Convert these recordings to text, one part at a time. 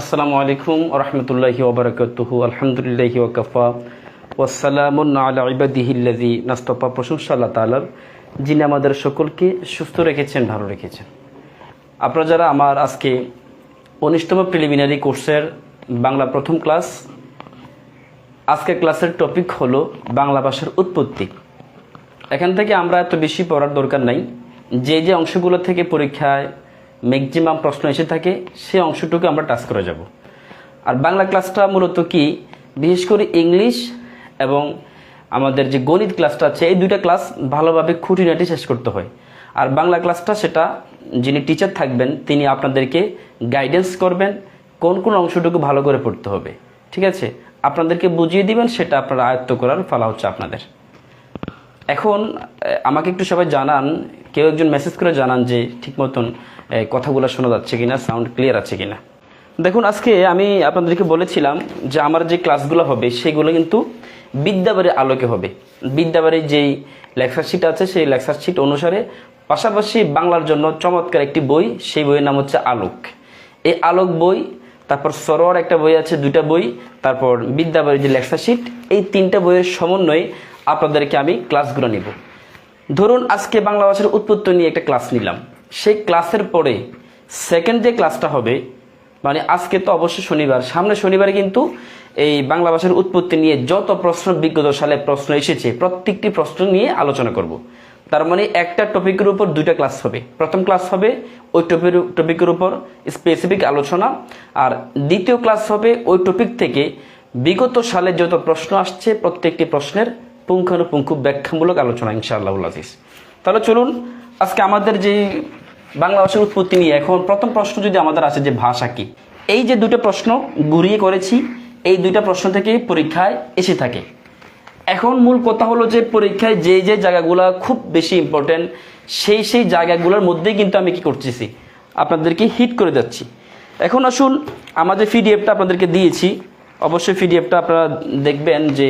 আসসালামু আলাইকুম রহমতুল্লাহি ওবরাকাতুহু আলহামদুলিল্লাহি ওয়াকাফা ওয়াসালামুন আলা ইবাদিহিল্লাজি নাস্তফা প্রশংসা আল্লাহ তাআলার, যিনি আমাদের সকলকে সুস্থ রেখেছেন, ভালো রেখেছেন। আপনারা যারা আমার আজকে উনিশতম প্রিলিমিনারি কোর্সের বাংলা প্রথম ক্লাস আজকের ক্লাসের টপিক হলো বাংলা ভাষার উৎপত্তি। এখান থেকে আমরা এত বেশি পড়ার দরকার নাই। যে যে অংশগুলো থেকে পরীক্ষায় ম্যাক্সিমাম প্রশ্ন এসে থাকে সেই অংশটুকু আমরা টাচ করে যাব। আর বাংলা ক্লাসটা মূলত কি? বিশেষ করে ইংলিশ এবং আমাদের যে গণিত ক্লাসটা আছে, এই দুইটা ক্লাস ভালোভাবে খুঁটিনাটি শেষ করতে হয়। আর বাংলা ক্লাসটা সেটা যিনি টিচার থাকবেন, তিনি আপনাদেরকে গাইডেন্স করবেন, কোন কোন অংশটুকু ভালো করে পড়তে হবে। ঠিক আছে? আপনাদেরকে বুঝিয়ে দিবেন, সেটা আপনারা আয়ত্ত করার ফলা হচ্ছে আপনাদের। এখন আমাকে একটু সবাই জানান, কেউ একজন মেসেজ করে জানান যে ঠিক মতন কথাগুলো শোনা যাচ্ছে কিনা সাউন্ড ক্লিয়ার আছে কিনা। দেখুন, আজকে আমি আপনাদেরকে বলেছিলাম যে আমার যে ক্লাসগুলো হবে, সেগুলো কিন্তু বিদ্যাবাড়ির আলোকে হবে। বিদ্যাবাড়ির যেই লেকচার শিট আছে, সেই লেকচার শিট অনুসারে পাশাপাশি বাংলার জন্য চমৎকার একটি বই, সেই বইয়ের নাম হচ্ছে আলোক। এই আলোক বই, তারপর সরোয়ার একটা বই আছে, দুইটা বই, তারপর বিদ্যাবাড়ির যে লেকচার শিট এই তিনটা বইয়ের সমন্বয়ে আপনাদেরকে আমি ক্লাসগুলো নিব। ধরুন আজকে বাংলা ভাষার উৎপত্তি নিয়ে একটা ক্লাস নিলাম। সেই ক্লাসের পরে সেকেন্ড যে ক্লাসটা হবে মানে আজকে তো অবশ্যই শনিবার, সামনে শনিবারে কিন্তু এই বাংলা ভাষার উৎপত্তি নিয়ে যত প্রশ্ন, বিগত সালে প্রশ্ন এসেছে, প্রত্যেকটি প্রশ্ন নিয়ে আলোচনা করব। তার মানে একটা টপিকের উপর দুইটা ক্লাস হবে। প্রথম ক্লাস হবে, ওই টপিক টপিকের উপর স্পেসিফিক আলোচনা, আর দ্বিতীয় ক্লাস হবে, ওই টপিক থেকে বিগত সালে যত প্রশ্ন আসছে, প্রত্যেকটি প্রশ্নের পুঙ্খানুপুঙ্খ ব্যাখ্যামূলক আলোচনা ইনশাআল্লাহ আজিজ। তাহলে চলুন, আজকে আমাদের যে বাংলা ভাষার উৎপত্তি নিয়ে, এখন প্রথম প্রশ্ন যদি আমাদের আছে যে ভাষা কি? এই যে দুটো প্রশ্ন ঘুরিয়ে করেছি, এই দুইটা প্রশ্ন থেকে পরীক্ষায় এসে থাকে। এখন মূল কথা হলো যে পরীক্ষায় যে যে জায়গাগুলো খুব বেশি ইম্পর্টেন্ট সেই সেই জায়গাগুলোর মধ্যেই কিন্তু আমি কি করতেছি? আপনাদেরকে হিট করে যাচ্ছি। এখন আসুন, আমাদের পিডিএফটা আপনাদেরকে দিয়েছি। অবশ্যই পিডিএফটা আপনারা দেখবেন যে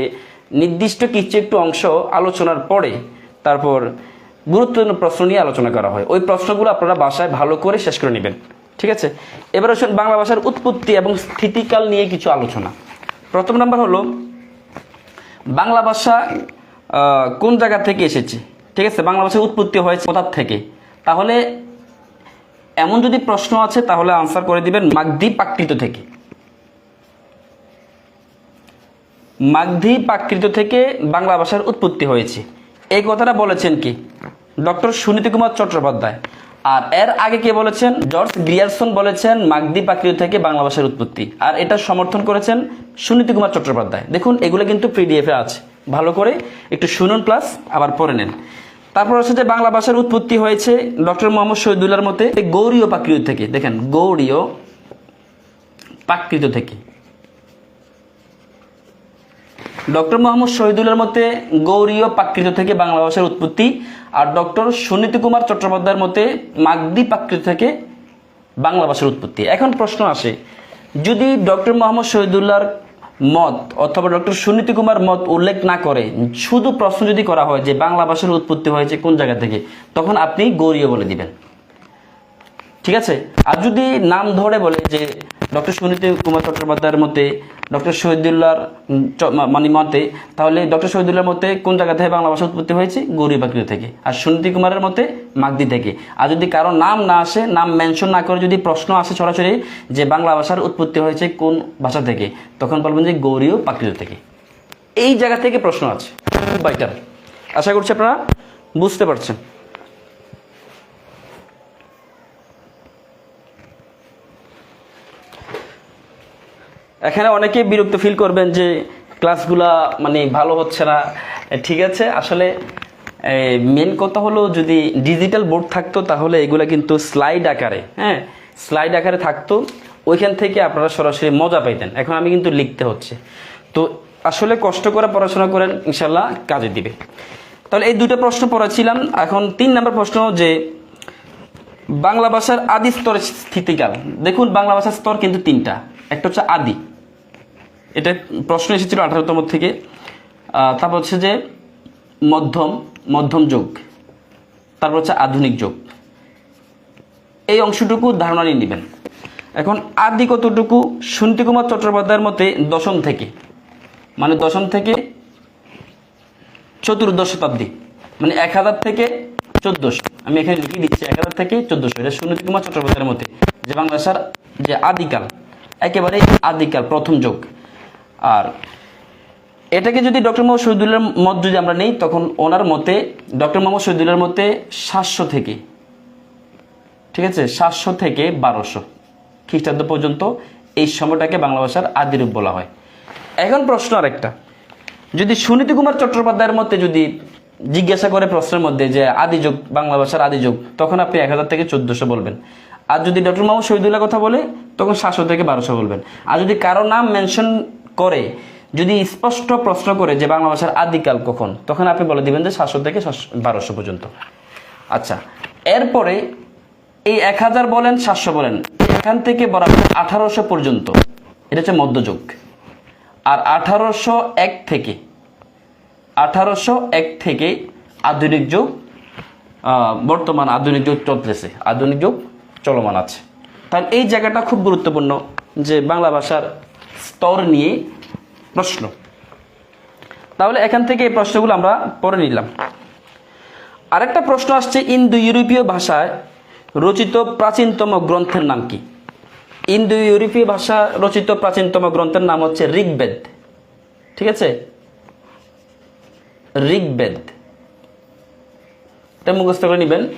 নির্দিষ্ট কিছু একটু অংশ আলোচনার পরে তারপর গুরুত্বপূর্ণ প্রশ্ন নিয়ে আলোচনা করা হয়। ওই প্রশ্নগুলো আপনারা বাসায় ভালো করে শেষ করে নেবেন। ঠিক আছে? এবার আসুন বাংলা ভাষার উৎপত্তি এবং স্থিতিকাল নিয়ে কিছু আলোচনা। প্রথম নাম্বার হলো, বাংলা ভাষা কোন জায়গা থেকে এসেছে? ঠিক আছে? বাংলা ভাষার উৎপত্তি হয়েছে কোথার থেকে? তাহলে এমন যদি প্রশ্ন আছে, তাহলে আনসার করে দিবেন মাগধী প্রাকৃত থেকে। মাগধী প্রাকৃত থেকে বাংলা ভাষার উৎপত্তি হয়েছে। এই কথাটা বলেছেন কি? ডক্টর সুনীতি কুমার চট্টোপাধ্যায়। আর এর আগে কে বলেছেন? জর্জ গ্রিয়ারসন বলেছেন মাগধী প্রাকৃত থেকে বাংলা ভাষার উৎপত্তি। আর এটা সমর্থন করেছেন সুনীতি কুমার চট্টোপাধ্যায়। দেখুন, এগুলো কিন্তু পিডিএফে আছে। ভালো করে একটু শুনুন প্লাস আবার পড়ে নেন। তারপর হচ্ছে যে বাংলা ভাষার উৎপত্তি হয়েছে ডক্টর মোহাম্মদ শহীদুল্লাহর মতে গৌরীয় প্রাকৃত থেকে। দেখেন, গৌরীয় প্রাকৃত থেকে। ডক্টর মোহাম্মদ শহীদুলের মতে গৌরীয় প্রাকৃত থেকে বাংলা ভাষার উৎপত্তি, আর ডক্টর সুনীতি কুমার চট্টোপাধ্যায়ের মতে মাগধী প্রাকৃত থেকে বাংলা ভাষার উৎপত্তি। এখন প্রশ্ন আসে, যদি ডক্টর মোহাম্মদ শহীদুল্লাহর মত অথবা ডক্টর সুনীতি কুমার মত উল্লেখ না করে, শুধু প্রশ্ন যদি করা হয় যে বাংলা ভাষার উৎপত্তি হয়েছে কোন জায়গা থেকে, তখন আপনি গৌরীয় বলে দিবেন। ঠিক আছে? আর যদি নাম ধরে বলে যে ডক্টর সুনীতি কুমার চট্টোপাধ্যায়ের মতে, ডক্টর শহীদুল্লাহর মানে মতে, তাহলে ডক্টর শহীদুল্লাহর মতে কোন জায়গা থেকে বাংলা ভাষা উৎপত্তি হয়েছে? গৌরী বাকৃত থেকে। আর সুনীতি কুমারের মতে মাগদি থেকে। আর যদি কারও নাম না আসে, নাম মেনশন না করে যদি প্রশ্ন আসে সরাসরি যে বাংলা ভাষার উৎপত্তি হয়েছে কোন ভাষা থেকে, তখন বলবেন যে গৌরী ও প্রাকৃত থেকে। এই জায়গা থেকে প্রশ্ন আছে। বাইটার। আশা করছি আপনারা বুঝতে পারছেন। এখানে অনেকেই বিরক্ত ফিল করবেন যে ক্লাসগুলা মানে ভালো হচ্ছে না। ঠিক আছে, আসলে মেন কথা হলো যদি ডিজিটাল বোর্ড থাকতো তাহলে এগুলা কিন্তু স্লাইড আকারে হ্যাঁ স্লাইড আকারে থাকতো, ওইখান থেকে আপনারা সরাসরি মজা পাইতেন। এখন আমি কিন্তু লিখতে হচ্ছে। তো আসলে কষ্ট করে পড়াশোনা করেন ইনশাল্লাহ কাজে দিবে। তাহলে এই দুটো প্রশ্ন পড়াছিলাম এখন তিন নম্বর প্রশ্ন যে, বাংলা ভাষার আদি স্তরের স্থিতিকাল। দেখুন, বাংলা ভাষার স্তর কিন্তু তিনটা। একটা হচ্ছে আদি। এটা প্রশ্ন এসেছিল আঠারোতম থেকে। তারপর হচ্ছে যে মধ্যম মধ্যম যুগ। তারপর হচ্ছে আধুনিক যুগ। এই অংশটুকু ধারণা নিয়ে নেবেন। এখন আদি কতটুকু? সুনীতি কুমার চট্টোপাধ্যায়ের মতে দশম থেকে। মানে দশম থেকে চতুর্দশ শতাব্দী। মানে এক হাজার থেকে চোদ্দশো। আমি এখানে লিখে দিচ্ছি এক হাজার থেকে চোদ্দশো। এটা সুনীতি কুমার চট্টোপাধ্যায়ের মতে। যে বাংলা যে আদিকাল একেবারে আদিকাল, প্রথম যুগ। আর এটাকে যদি ডক্টর মোহাম্মদ শহীদুল্লাহর মত যদি আমরা নেই, তখন ওনার মতে, ডক্টর মোহাম্মদ শহীদুল্লাহর মতে সাতশো থেকে, ঠিক আছে, সাতশো থেকে বারোশো খ্রিস্টাব্দ পর্যন্ত এই সময়টাকে বাংলা ভাষার আদিরূপ বলা হয়। এখন প্রশ্ন আরেকটা। যদি সুনীতি কুমার চট্টোপাধ্যায়ের মতে যদি জিজ্ঞাসা করে প্রশ্নের মধ্যে যে আদি যুগ, বাংলা ভাষার আদি যুগ, তখন আপনি এক হাজার থেকে চোদ্দশো বলবেন। আর যদি ডক্টর মোহাম্মদ শহীদুল্লাহ কথা বলে, তখন সাতশো থেকে বারোশো বলবেন। আর যদি কারও নাম মেনশন করে, যদি স্পষ্ট প্রশ্ন করে যে বাংলা ভাষার আদিকাল কখন, তখন আপনি বলে দিবেন যে সাতশো থেকে বারোশো পর্যন্ত। আচ্ছা এরপরে এই এক হাজার বলেন, সাতশো বলেন, এখান থেকে বরাবর আঠারোশো পর্যন্ত। এটা হচ্ছে মধ্যযুগ। আর আঠারোশো এক থেকে, আঠারোশো এক থেকে আধুনিক যুগ বর্তমান আধুনিক যুগ চলতেছে, আধুনিক যুগ চলমান আছে। তাহলে এই জায়গাটা খুব গুরুত্বপূর্ণ যে বাংলা ভাষার স্তর নিয়ে প্রশ্ন। তাহলে এখান থেকে এই প্রশ্নগুলো আমরা পড়ে নিলাম। আরেকটা প্রশ্ন আসছে ইন্দো ইউরোপীয় ভাষায় রচিত প্রাচীনতম গ্রন্থের নাম কি? ইন্দো ইউরোপীয় ভাষা রচিত প্রাচীনতম গ্রন্থের নাম হচ্ছে ঋগ্বেদ। ঠিক আছে? ঋগ্বেদ। এটা মুখস্থ করে নেবেন।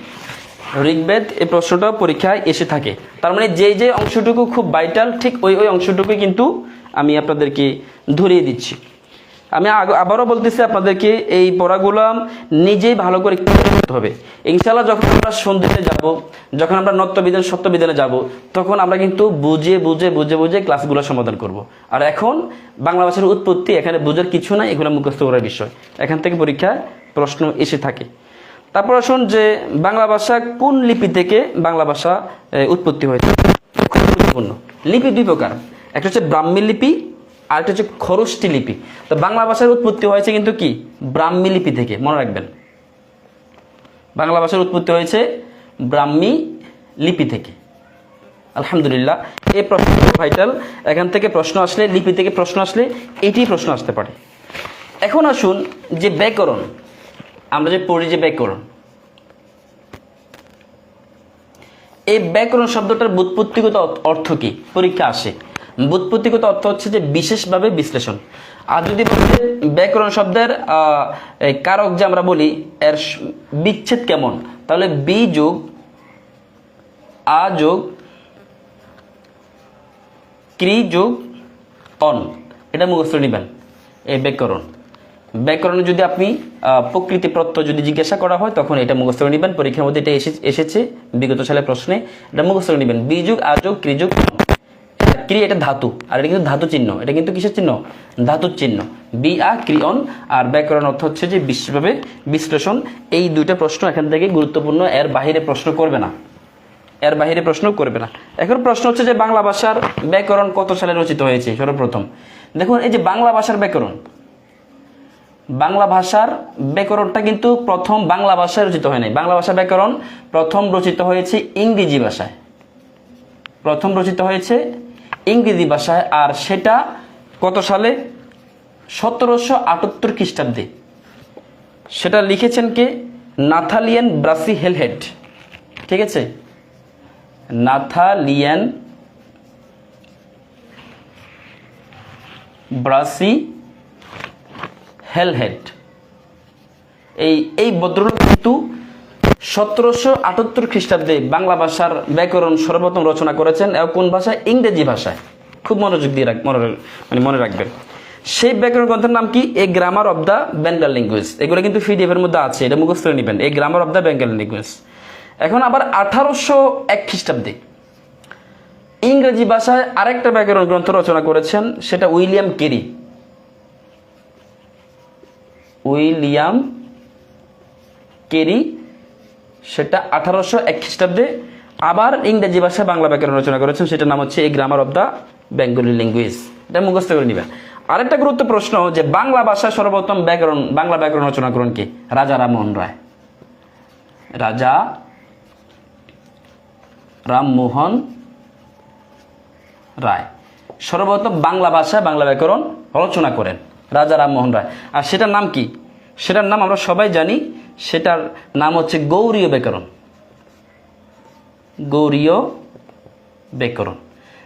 ঋগ্বেদ এই প্রশ্নটা পরীক্ষায় এসে থাকে। তার মানে যে যে অংশটুকু খুব ভাইটাল ঠিক ওই ওই অংশটুকু কিন্তু আমি আপনাদেরকে ধরিয়ে দিচ্ছি। আমি আবারও বলতেছি আপনাদেরকে, এই পড়াগুলো নিজেই ভালো করে করতে হবে। ইনশাল্লাহ যখন আমরা সন্ধ্যে যাব, যখন আমরা নত্যবিধান সত্যবিধানে যাব, তখন আমরা কিন্তু বুঝে বুঝে বুঝে বুঝে ক্লাসগুলো সমাধান করব। আর এখন বাংলা ভাষার উৎপত্তি, এখানে বুঝার কিছু নাই, এগুলো মুখস্থ করার বিষয়। এখান থেকে পরীক্ষায় প্রশ্ন এসে থাকে। তারপর আসুন যে বাংলা ভাষা কোন লিপি থেকে বাংলা ভাষা উৎপত্তি হয়েছে? খুব গুরুত্বপূর্ণ। লিপি দুই প্রকার। একটা হচ্ছে ব্রাহ্মী লিপি আর একটা হচ্ছে খরষ্টি লিপি। তো বাংলা ভাষার উৎপত্তি হয়েছে কিন্তু কি? ব্রাহ্মী লিপি থেকে। মনে রাখবেন। বাংলা ভাষার উৎপত্তি হয়েছে ব্রাহ্মী লিপি থেকে। আলহামদুলিল্লাহ এই প্রশ্ন ভাইটাল এখান থেকে প্রশ্ন আসলে, লিপি থেকে প্রশ্ন আসলে এটি প্রশ্ন আসতে পারে। এখন আসুন যে ব্যাকরণ। আমরা যে পড়ি যে ব্যাকরণ এই ব্যাকরণ শব্দটার বুৎপত্তিগত অর্থ- কি? পরীক্ষা আসে। বুৎপত্তিগত অর্থ হচ্ছে যে বিশেষভাবে বিশ্লেষণ। আর যদি ব্যাকরণ শব্দের কারক যে আমরা বলি, এর বিচ্ছেদ কেমন? তাহলে বি যোগ, আ যোগ, ক্রি যোগ, অন। এটা মুখস্থ নেবেন। এই ব্যাকরণ ব্যাকরণে যদি আপনি প্রকৃতি প্রত্যয় যদি জিজ্ঞাসা করা হয়, তখন এটা মুখস্থ নেবেন। পরীক্ষার মধ্যে এটা এসে- এসেছে বিগত সালের প্রশ্নে। এটা মুখস্থ নেবেন। বিযোগ, আযোগ ক্রিযোগ ক্রি, এটা ধাতু। আর এটা কিন্তু ধাতু চিহ্ন। এটা কিন্তু কিসের চিহ্ন? ধাতুর চিহ্ন। বি, আ, ক্রিয়ন। আর ব্যাকরণ অর্থ হচ্ছে যে বিশেষভাবে বিশ্লেষণ। এই দুইটা প্রশ্ন এখান থেকে গুরুত্বপূর্ণ। এর বাহিরে প্রশ্ন করবে না। এর বাহিরে প্রশ্ন করবে না। এখন প্রশ্ন হচ্ছে যে বাংলা ভাষার ব্যাকরণ কত সালে রচিত হয়েছে? সর্বপ্রথম। দেখুন, এই যে বাংলা ভাষার ব্যাকরণ বাংলা ভাষার ব্যাকরণটা কিন্তু প্রথম বাংলা ভাষায় রচিত হয় নাই। বাংলা ভাষার ব্যাকরণ প্রথম রচিত হয়েছে ইংরেজি ভাষায়। প্রথম রচিত হয়েছে ইংরেজি ভাষায়, আর সেটা কত সালে? সতেরোশো আটাত্তর খ্রিস্টাব্দে। সেটা লিখেছেন কে? নাথালিয়ান ব্রাসি হেলহেড। ঠিক আছে? নাথালিয়ান ব্রাসি হেলহেড এই এই ভদ্রলোক কিন্তু সতেরোশো আটাত্তর খ্রিস্টাব্দে বাংলা ভাষার ব্যাকরণ সর্বপ্রথম রচনা করেছেন এবং কোন ভাষায়? ইংরেজি ভাষায়। খুব মনোযোগ দিয়ে রাখ মনে মানে মনে রাখবেন। সেই ব্যাকরণ গ্রন্থের নাম কি? A grammar of the Bengal language এগুলো কিন্তু পিডিএফ এর মধ্যে আছে, এটা মুখস্থ নেবেন। এই grammar of the Bengal language এখন আবার আঠারোশো এক খ্রিস্টাব্দে ইংরেজি ভাষায় আরেকটা ব্যাকরণ গ্রন্থ রচনা করেছেন, সেটা উইলিয়াম কেরি। উইলিয়াম কেরি, সেটা আঠারোশো এক খ্রিস্টাব্দে আবার ইংরেজি ভাষায় বাংলা ব্যাকরণ রচনা করেছেন। সেটার নাম হচ্ছে এই grammar of the Bengali language এটা মুখস্থ করে নেবেন আরেকটা গুরুত্ব প্রশ্ন যে বাংলা ভাষায় সর্বপ্রথম ব্যাকরণ, বাংলা ব্যাকরণ রচনা করেন কে? রাজা রামমোহন রায়। রাজা রামমোহন রায়। সর্বপ্রথম বাংলা ভাষায় বাংলা ব্যাকরণ রচনা করেন। রাজা রামমোহন রায়। আর সেটার নাম কি? সেটার নাম আমরা সবাই জানি। সেটার নাম হচ্ছে গৌরীয় ব্যাকরণ গৌরীয় ব্যাকরণ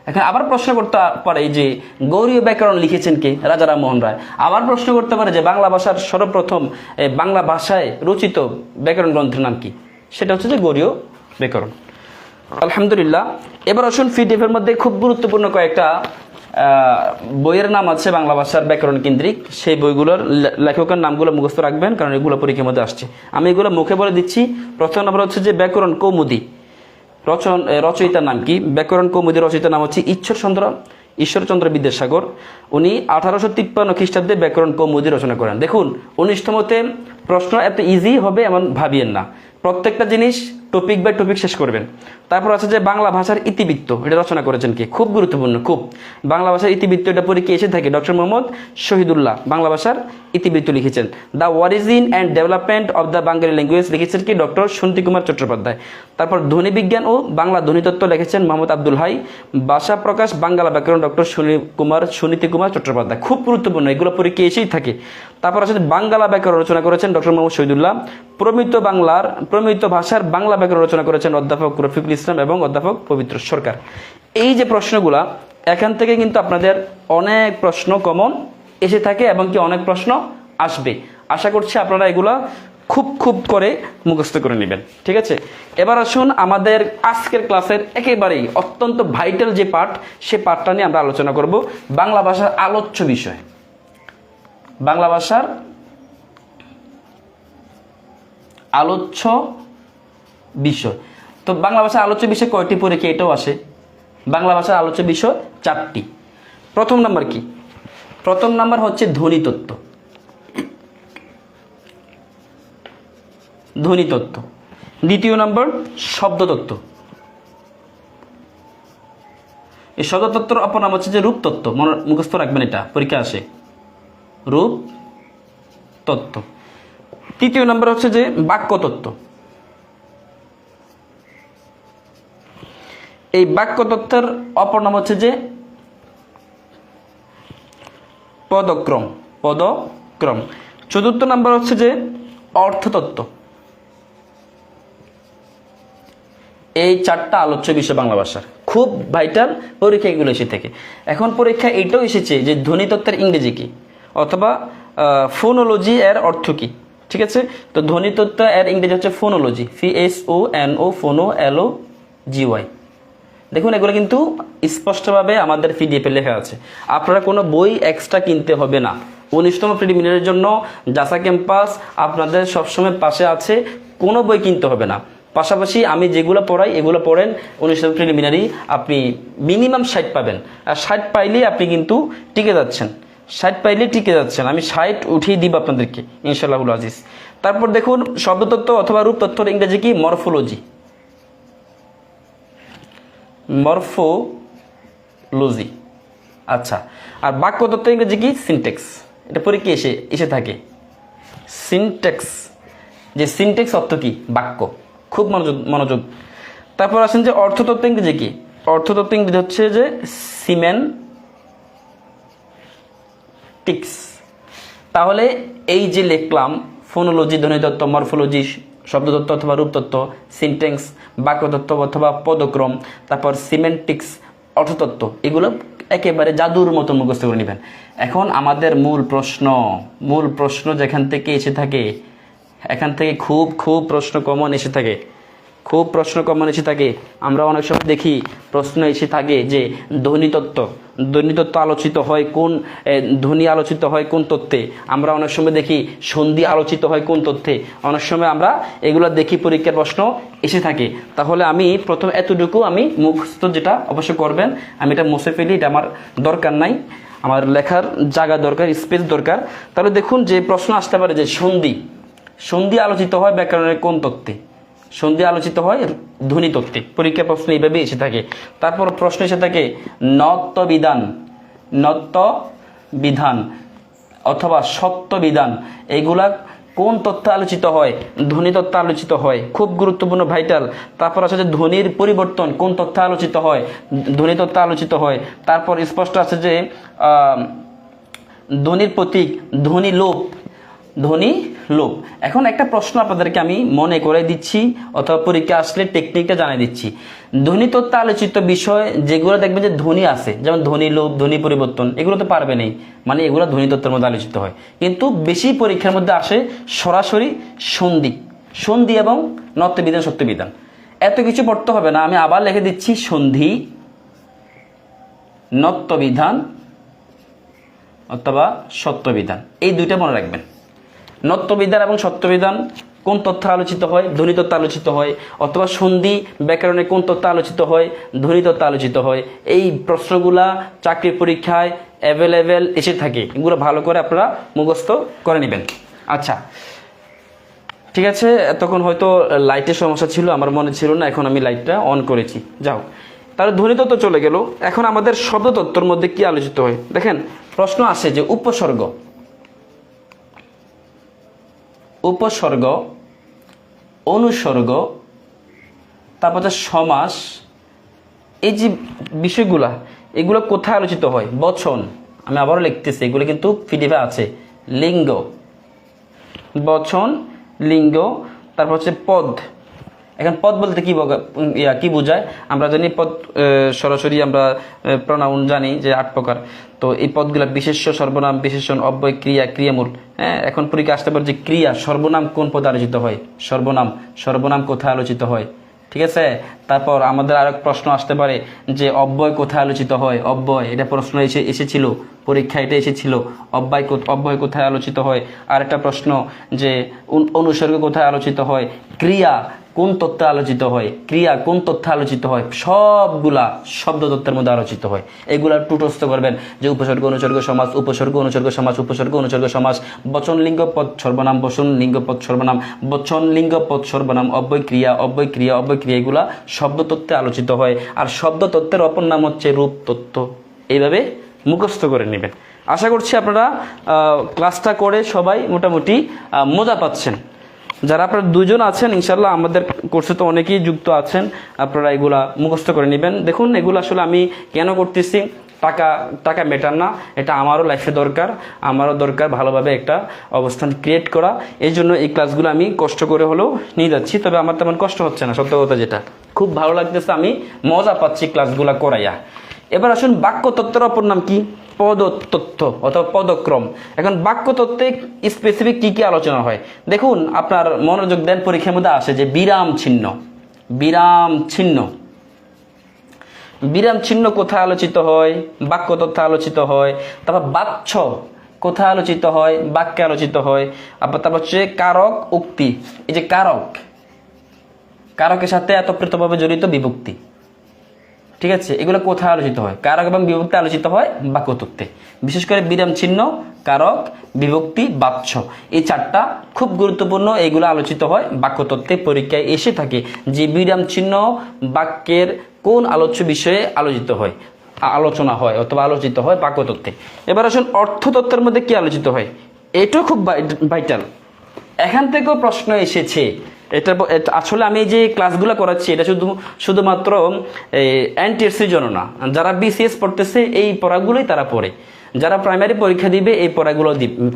এখন আবার প্রশ্ন করতে পারে যে গৌরীয় ব্যাকরণ লিখেছেন কে? রাজা রামমোহন রায়। আবার প্রশ্ন করতে পারে যে বাংলা ভাষার সর্বপ্রথম বাংলা ভাষায় রচিত ব্যাকরণ গ্রন্থের নাম কি? সেটা হচ্ছে যে গৌরীয় ব্যাকরণ আলহামদুলিল্লাহ, এবার আসুন ফিডিএফের মধ্যে খুব গুরুত্বপূর্ণ কয়েকটা বইয়ের নাম আছে বাংলা ভাষার ব্যাকরণ কেন্দ্রিক। সেই বইগুলোর লেখকের নামগুলো মুখস্থ রাখবেন, কারণ এগুলো পরীক্ষার মধ্যে আসছে। আমি এগুলো মুখে বলে দিচ্ছি। প্রথম নম্বর হচ্ছে যে ব্যাকরণ কৌমুদি। রচন রচয়িতার নাম কি? ব্যাকরণ কৌমুদি রচয়িতার নাম হচ্ছে ঈশ্বরচন্দ্র ঈশ্বরচন্দ্র বিদ্যাসাগর। উনি আঠারোশো তিপ্পান্ন খ্রিস্টাব্দে ব্যাকরণ কৌমুদি রচনা করেন। দেখুন উনিশতমতে প্রশ্ন এত ইজি হবে এমন ভাবিয়েন না। প্রত্যেকটা জিনিস টপিক বাই টপিক শেষ করবেন। তারপর আছে যে বাংলা ভাষার ইতিবৃত্ত, এটা রচনা করেছেন কি? খুব গুরুত্বপূর্ণ, খুব। বাংলা ভাষার ইতিবৃত্ত এটা পরীক্ষা এসে থাকে? ডক্টর মোহাম্মদ শহীদুল্লাহ বাংলা ভাষার ইতিবৃত্ত লিখেছেন। The origin and development of the Bengali language লিখেছেন কি? ডক্টর সুনীতি কুমার চট্টোপাধ্যায়। তারপর ধ্বনি বিজ্ঞান ও বাংলা ধ্বনিতত্ত্ব লিখেছেন মোহাম্মদ আব্দুল হাই। ভাষা প্রকাশ, বাংলা ব্যাকরণ ডক্টর সুনীল কুমার, সুনীতি কুমার চট্টোপাধ্যায়। খুব গুরুত্বপূর্ণ, এগুলো পরে পরীক্ষা এসেই থাকে? তারপর আছে বাংলা ব্যাকরণ রচনা করেছেন ডক্টর মোহাম্মদ শহীদুল্লাহ। প্রমিত বাংলার, প্রমিত ভাষার বাংলা ব্যাকরণ রচনা করেছেন অধ্যাপক রফিকুল ইসলাম এবং অধ্যাপক পবিত্র সরকার। এই যে প্রশ্নগুলা, এখান থেকে কিন্তু আপনাদের অনেক প্রশ্ন কমন এসে থাকে এবং কি অনেক প্রশ্ন আসবে। আশা করছি আপনারা এগুলা খুব খুব করে মুখস্থ করে নেবেন। ঠিক আছে? এবার আসুন আমাদের আজকের ক্লাসের একেবারেই অত্যন্ত ভাইটাল যে পাঠ সে পাঠটা নিয়ে আমরা আলোচনা করব বাংলা ভাষার আলোচ্য বিষয়। বাংলা ভাষার আলোচ্য বিষয়। তো বাংলা ভাষার আলোচ্য বিষয় কয়টি? পরীক্ষা এটাও আসে। বাংলা ভাষার আলোচ্য বিষয় চারটি। প্রথম নাম্বার কি? প্রথম নাম্বার হচ্ছে ধ্বনিতত্ত্ব ধ্বনিতত্ত্ব দ্বিতীয় নম্বর শব্দতত্ত্ব এই শব্দতত্ত্বর অপর নাম হচ্ছে যে রূপতত্ত্ব মনে মুখস্থ রাখবেন এটা। পরীক্ষা আসে। রূপ তত্ত্ব। তৃতীয় নম্বর হচ্ছে যে বাক্যতত্ত্ব এই বাক্যতত্ত্বের অপর নাম হচ্ছে যে পদক্রম পদক্রম। চতুর্থ নাম্বার হচ্ছে যে অর্থতত্ত্ব। এই চারটা আলোচ্য বিষয় বাংলা ভাষার। খুব ভাইটাল পরীক্ষা এগুলো এসে থেকে। এখন পরীক্ষা এটাও এসেছে যে ধ্বনিতত্ত্বের ইংরেজি কি, অথবা ফোনোলজি এর অর্থ কি, ঠিক আছে? তো ধ্বনিতত্ত্ব এর ইংরেজি হচ্ছে ফোনোলজি ফি S O N O phono L O G Y দেখুন, এগুলো কিন্তু স্পষ্টভাবে আমাদের পিডিএফে লেখা আছে। আপনারা কোনো বই এক্সট্রা কিনতে হবে না। উনিশতম প্রিলিমিনারির জন্য জাসা ক্যাম্পাস আপনাদের সবসময় পাশে আছে, কোনো বই কিনতে হবে না। পাশাপাশি আমি যেগুলো পড়াই, এগুলো পড়েন, উনিশতম প্রিলিমিনারি আপনি মিনিমাম ষাট পাবেন। আর ষাট পাইলেই আপনি কিন্তু টিকে যাচ্ছেন। ষাট পাইলে টিকে যাচ্ছেন। আমি ষাট উঠিয়ে দিব আপনাদেরকে ইনশাল্লাহুল আজিজ। তারপর দেখুন, শব্দতত্ত্ব অথবা রূপতত্ত্বর ইংরেজি কি? মরফোলজি। মরফোলজি আচ্ছা আর বাক্যতত্ত্ব ইংরেজি কি? সিনটেক্স এটা পরীক্ষা এসে এসে থাকে। সিনটেক্স যে সিনটেক্স অর্থ কি? বাক্য। খুব মনোযোগ মনোযোগ। তারপর আসেন যে অর্থতত্ত্ব ইংরেজি কি? অর্থতত্ত্ব ইংরেজি হচ্ছে যে সিমেন টিক্স তাহলে এই যে লিখলাম ফোনোলজি ধ্বনিতত্ত্ব মরফোলজি শব্দতত্ত্ব অথবা রূপতত্ত্ব সিনটেক্স বাক্যতত্ত্ব অথবা পদক্রম, তারপর সিমেন্টিক্স অর্থতত্ত্ব, এগুলো একেবারে জাদুর মতো মুখস্থ করে নেবেন। এখন আমাদের মূল প্রশ্ন মূল প্রশ্ন যেখান থেকে এসে থাকে, এখান থেকে খুব খুব প্রশ্ন কমন এসে থাকে। খুব প্রশ্ন কমন এসে থাকে। আমরা অনেক সময় দেখি প্রশ্ন এসে থাকে যে ধ্বনিতত্ত্ব ধ্বনিতত্ত্ব আলোচিত হয় কোন ধ্বনি আলোচিত হয় কোন তত্ত্বে? আমরা অনেক সময় দেখি সন্ধি আলোচিত হয় কোন তথ্যে অনেক সময় আমরা এগুলো দেখি পরীক্ষার প্রশ্ন এসে থাকে। তাহলে আমি প্রথম এতটুকু আমি মুখস্থ যেটা অবশ্য করবেন, আমি এটা মুছে ফেলি, এটা আমার দরকার নাই। আমার লেখার জায়গা দরকার স্পেস দরকার। তাহলে দেখুন যে প্রশ্ন আসতে পারে যে সন্ধি। সন্ধি আলোচিত হয় ব্যাকরণের কোন তত্ত্বে? সন্ধি আলোচিত হয়, ধ্বনি তত্ত্বে। পরীক্ষা প্রশ্ন এইভাবে এসে থাকে। তারপর প্রশ্ন এসে থাকে নত্ব বিধান নত্য বিধান অথবা সত্য বিধান এইগুলা কোন তথ্য আলোচিত হয়? ধ্বনি তত্ত্ব আলোচিত হয়। খুব গুরুত্বপূর্ণ, ভাইটাল। তারপর আছে যে ধ্বনির পরিবর্তন, কোন তথ্য আলোচিত হয়? ধ্বনি তত্ত্ব আলোচিত হয়। তারপর স্পষ্ট আছে যে ধ্বনির প্রতীক, ধ্বনি লোপ, ধ্বনি লোপ এখন একটা প্রশ্ন আপনাদেরকে আমি মনে করে দিচ্ছি অথবা পরীক্ষা আসলে টেকনিকটা জানিয়ে দিচ্ছি। ধ্বনি তত্ত্ব আলোচিত বিষয় যেগুলো দেখবেন যে ধ্বনি আছে, যেমন ধ্বনি লোভ ধ্বনি পরিবর্তন, এগুলো তো পারবে নেই। মানে এগুলো ধ্বনি তত্ত্বের মধ্যে আলোচিত হয়। কিন্তু বেশি পরীক্ষার মধ্যে আসে সরাসরি সন্ধি। সন্ধি এবং নত্যবিধান সত্যবিধান। এত কিছু পড়তে হবে না, আমি আবার লিখে দিচ্ছি সন্ধি নত্যবিধান অথবা সত্যবিধান। এই দুইটা মনে রাখবেন। নত্যবিধান এবং সত্যবিধান কোন তথ্য আলোচিত হয়? ধ্বনি তত্ত্ব আলোচিত হয়। অথবা সন্ধি ব্যাকরণে কোন তথ্য আলোচিত হয়? ধ্বনি তত্ত্ব আলোচিত হয়। এই প্রশ্নগুলা চাকরির পরীক্ষায় অ্যাভেলেবেল এসে থাকে। এগুলো ভালো করে আপনারা মুখস্থ করে নেবেন। আচ্ছা। ঠিক আছে তখন হয়তো লাইটের সমস্যা ছিল, আমার মনে ছিল না, এখন আমি লাইটটা অন করেছি। যাও। তাহলে ধ্বনিতত্ত্ব চলে গেল। এখন আমাদের শব্দতত্ত্বর মধ্যে কি আলোচিত হয়? দেখেন, প্রশ্ন আসে যে উপসর্গ। উপসর্গ, অনুসর্গ, তারপর সমাস, এই যে বিষয়গুলা, এগুলো কোথায় আলোচিত হয়? বচন, আমি আবারও লিখতেছি, এগুলো কিন্তু ফিডিফে আছে। লিঙ্গ, বচন, লিঙ্গ, তারপর হচ্ছে পদ। এখন পদ বলতে কি ইয়া, কি বোঝায়? আমরা জানি পদ সরাসরি আমরা প্রনাউন জানি যে আট প্রকার। তো এই পদগুলা বিশেষ্য, সর্বনাম বিশেষণ অব্যয়, ক্রিয়া, ক্রিয়ামূল। হ্যাঁ এখন পরীক্ষা আসতে পারে যে ক্রিয়া, সর্বনাম কোন পদে আলোচিত হয়? সর্বনাম সর্বনাম কোথায় আলোচিত হয়? ঠিক আছে? তারপর আমাদের আরেক প্রশ্ন আসতে পারে যে অব্যয় কোথায় আলোচিত হয়? অব্যয়, এটা প্রশ্ন এসে, এসেছিল, পরীক্ষা এটা এসেছিল, অব্যয় অব্যয় কোথায় আলোচিত হয়? আর একটা প্রশ্ন যে অনুসর্গ কোথায় আলোচিত হয়? ক্রিয়া কোন তথ্যে আলোচিত হয়? ক্রিয়া কোন তথ্যে আলোচিত হয়? সবগুলা শব্দ তত্ত্বের মধ্যে আলোচিত হয়। এগুলা টুটস্থ করবেন যে উপসর্গ, অনুসর্গ সমাজ উপসর্গ, অনুসর্গ সমাজ উপসর্গ, অনুসর্গ সমাজ বচন, লিঙ্গ, পদ, সর্বনাম, বচন, লিঙ্গ, পদ, সর্বনাম, বচন, লিঙ্গ, পদ, সর্বনাম অব্যয় ক্রিয়া অব্যয় ক্রিয়া অব্যয় ক্রিয়া এগুলা শব্দ তত্ত্বে আলোচিত হয়। আর শব্দ তত্ত্বের অপর নাম হচ্ছে রূপ তত্ত্ব। এইভাবে মুখস্থ করে নেবেন। আশা করছি আপনারা ক্লাসটা করে সবাই মোটামুটি মজা পাচ্ছেন। যারা আপনারা দুজন আছেন ইনশাল্লাহ আমাদের কোর্সে তো অনেকেই যুক্ত আছেন, আপনারা এগুলা মুখস্থ করে নেবেন। দেখুন, এগুলো আসলে আমি কেন করতেছি? টাকা টাকা মেটার না, এটা আমারও লাইফে দরকার, আমারও দরকার ভালোভাবে একটা অবস্থান ক্রিয়েট করা। এই জন্য এই ক্লাসগুলো আমি কষ্ট করে হলেও নিয়ে যাচ্ছি, তবে আমার তেমন কষ্ট হচ্ছে না, সত্য কথা যেটা। খুব ভালো লাগতেছে, আমি মজা পাচ্ছি ক্লাসগুলো করাইয়া। এবার আসুন বাক্য তত্ত্বের অপর নাম কি? পদতত্ত্ব অথবা পদক্রম। এখন বাক্য তত্ত্বে স্পেসিফিক কি কি আলোচনা হয়? দেখুন, আপনার মনোযোগ দেন, পরীক্ষার মধ্যে আসে যে বিরাম চিহ্ন বিরাম চিহ্ন বিরাম চিহ্ন কোথায় আলোচিত হয়? বাক্য তথ্য আলোচিত হয়। তারপর বাচ্ছ কোথায় আলোচিত হয়? বাক্যে আলোচিত হয়। আবার তারপর হচ্ছে কারক, উক্তি। এই যে কারক। কারকের সাথে এতপ্রতভাবে জড়িত বিভক্তি। ঠিক আছে? এগুলো কোথায় আলোচিত হয়? কারক এবং বিভক্তি আলোচিত হয় বাক্যতত্ত্বে বিশেষ করে বিরাম চিহ্ন, কারক, বিভক্তি, বাচ্ছ। এই চারটা খুব গুরুত্বপূর্ণ, এগুলো আলোচিত হয় বাক্যতত্ত্বে পরীক্ষায় এসে থাকে যে বিরাম চিহ্ন বাক্যের কোন আলোচ্য বিষয়ে আলোচিত হয়। আলোচনা হয় অথবা আলোচিত হয় বাক্যতত্ত্বে। এবার আসুন অর্থতত্ত্বের মধ্যে কি আলোচিত হয়? এটাও খুব ভাইটাল। এখান থেকেও প্রশ্ন এসেছে এটা আসলে আমি যে ক্লাসগুলো করাচ্ছি, এটা শুধু, শুধুমাত্র এনটিএসসির জন্য না। যারা বিসিএস পড়তেছে, এই পড়াগুলোই তারা পড়ে। যারা প্রাইমারি পরীক্ষা দিবে, এই পড়াগুলো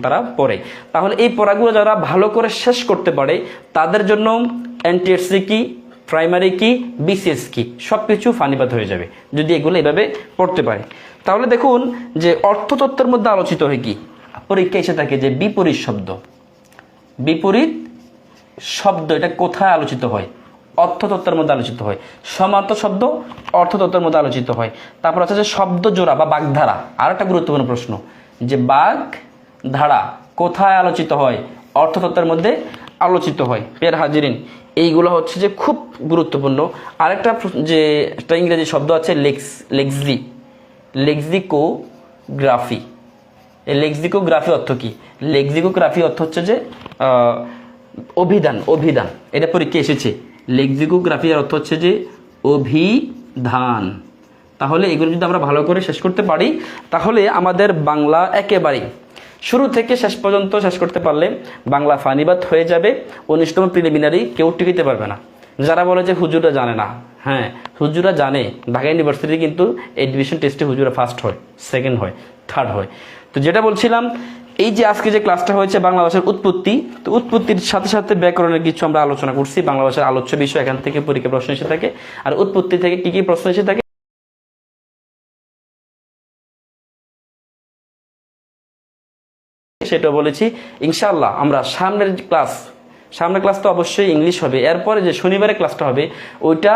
তারা পড়ে। তাহলে এই পড়াগুলো যারা ভালো করে শেষ করতে পারে, তাদের জন্য এনটিএসসি কি প্রাইমারি কি বিসিএস কি সব কিছু ফানিবাদ হয়ে যাবে, যদি এগুলো এভাবে পড়তে পারে। তাহলে দেখুন যে অর্থতত্ত্বের মধ্যে আলোচিত হয় কি? পরীক্ষা এসে থাকে যে বিপরীত শব্দ। বিপরীত শব্দ, এটা কোথায় আলোচিত হয়? অর্থতত্ত্বের মধ্যে আলোচিত হয়। সমার্থ শব্দ, অর্থতত্ত্বের মধ্যে আলোচিত হয়। তারপর আছে যে শব্দ জোড়া বা বাগধারা। আর একটা গুরুত্বপূর্ণ প্রশ্ন, যে বাঘ ধারা কোথায় আলোচিত হয়? অর্থতত্ত্বের মধ্যে আলোচিত হয়। পের হাজিরিন, এইগুলো হচ্ছে যে খুব গুরুত্বপূর্ণ। আরেকটা যে একটা ইংরেজি শব্দ আছে লেক্স, লেক্সি। লেক্সিকোগ্রাফি। লেক্সিকোগ্রাফি অর্থ কী? লেক্সিকোগ্রাফি অর্থ হচ্ছে যে অভিধান অভিধান। এটা পরীক্ষা এসেছে। লেক্সিকোগ্রাফির অর্থ হচ্ছে যে অভিধান। তাহলে এগুলো যদি আমরা ভালো করে শেষ করতে পারি, তাহলে আমাদের বাংলা একেবারেই। শুরু থেকে শেষ পর্যন্ত শেষ করতে পারলে বাংলা ফানিবাদ হয়ে যাবে উনিশতম প্রিলিমিনারি কেউ টিকিতে পারবে না। যারা বলে যে হুজুরা জানে না হ্যাঁ হুজুরা জানে। ঢাকা ইউনিভার্সিটি কিন্তু এডমিশন টেস্টে হুজুরা ফার্স্ট হয় সেকেন্ড হয় থার্ড হয়। তো যেটা বলছিলাম এই যে আজকে যে ক্লাসটা হয়েছে বাংলা ভাষার উৎপত্তি, তো উৎপত্তির সাথে সাথে ব্যাকরণের কিছু আমরা আলোচনা করছি। বাংলা ভাষার আলোচ্য বিষয়, এখান থেকে পরীক্ষা প্রশ্ন এসে থাকে। আর উৎপত্তি থেকে কি কি প্রশ্ন এসে থাকে? সেটা বলেছি। ইনশাআল্লাহ, আমরা সামনের ক্লাস সামনের ক্লাস তো অবশ্যই ইংলিশ হবে। এরপরে যে শনিবারের ক্লাসটা হবে, ওইটা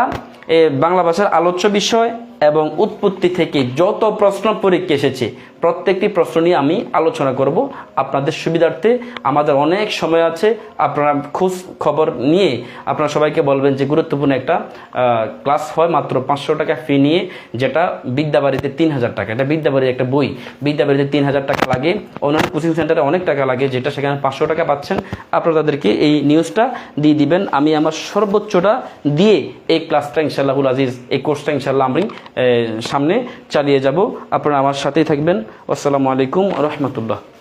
বাংলা ভাষার আলোচ্য বিষয় এবং উৎপত্তি থেকে যত প্রশ্ন পরীক্ষা এসেছে প্রত্যেকটি প্রশ্ন নিয়ে আমি আলোচনা করব। আপনাদের সুবিধার্থে আমাদের অনেক সময় আছে। আপনারা খোঁজ খবর নিয়ে আপনারা সবাইকে বলবেন যে গুরুত্বপূর্ণ একটা ক্লাস হয় মাত্র পাঁচশো টাকা ফি নিয়ে, যেটা বিদ্যাবাড়িতে তিন হাজার টাকা। এটা বিদ্যাবাড়ির একটা বই। বিদ্যাবাড়িতে তিন হাজার টাকা লাগে। অন্যান্য কোচিং সেন্টারে অনেক টাকা লাগে, যেটা সেখানে পাঁচশো টাকা পাচ্ছেন। আপনারা তাদেরকে এই নিউজটা দিয়ে দিবেন। আমি আমার সর্বোচ্চটা দিয়ে এই ক্লাসটা ইনশাল্লাহুল আজিজ, এই কোর্সটা ইনশাল্লাহ আমি সামনে চালিয়ে যাব। আপনারা আমার সাথেই থাকবেন। আসসালামু আলাইকুম রহমতুল্লাহ